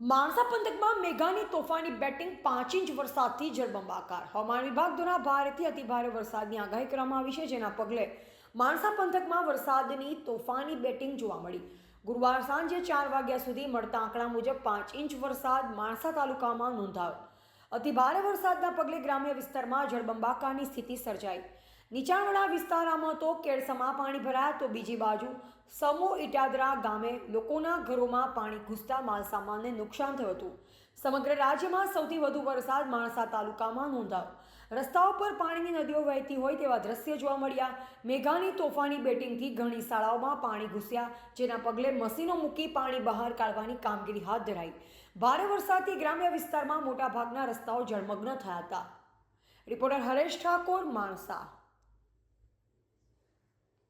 માણસા પંથકમાં મેઘાની તોફાની બેટિંગ પાંચ ઇંચ વરસાદથી જળબંબાકાર. હવામાન વિભાગ દ્વારા ભારેથી અતિભારે વરસાદની આગાહી કરવામાં આવી છે, જેના પગલે માણસા પંથકમાં વરસાદની તોફાની બેટિંગ જોવા મળી. ગુરુવાર સાંજે ચાર વાગ્યા સુધી મળતા આંકડા મુજબ પાંચ ઇંચ વરસાદ માણસા તાલુકામાં નોંધાયો. અતિભારે વરસાદના પગલે ગ્રામ્ય વિસ્તારમાં જળબંબાકારની સ્થિતિ સર્જાઈ. નીચાણવાળા વિસ્તારમાં તો કેળસમાં પાણી ભરાયા તો બીજી બાજુ સમો ઇટાદરા ગામે લોકોના ઘરોમાં પાણી ઘૂસતા માલસામાનને નુકસાન થયું હતું. સમગ્ર રાજ્યમાં સૌથી વધુ વરસાદ માણસા તાલુકામાં નોંધાયો. રસ્તાઓ પર પાણીની નદીઓ વહેતી હોય તેવા દ્રશ્ય જોવા મળ્યા. મેઘાની તોફાની બેટિંગથી ઘણી શાળાઓમાં પાણી ઘૂસ્યા, જેના પગલે મશીનો મૂકી પાણી બહાર કાઢવાની કામગીરી હાથ ધરાઈ. ભારે વરસાદથી ગ્રામ્ય વિસ્તારમાં મોટાભાગના રસ્તાઓ જળમગ્ન થયા હતા. રિપોર્ટર હરેશ ઠાકોર, માણસા.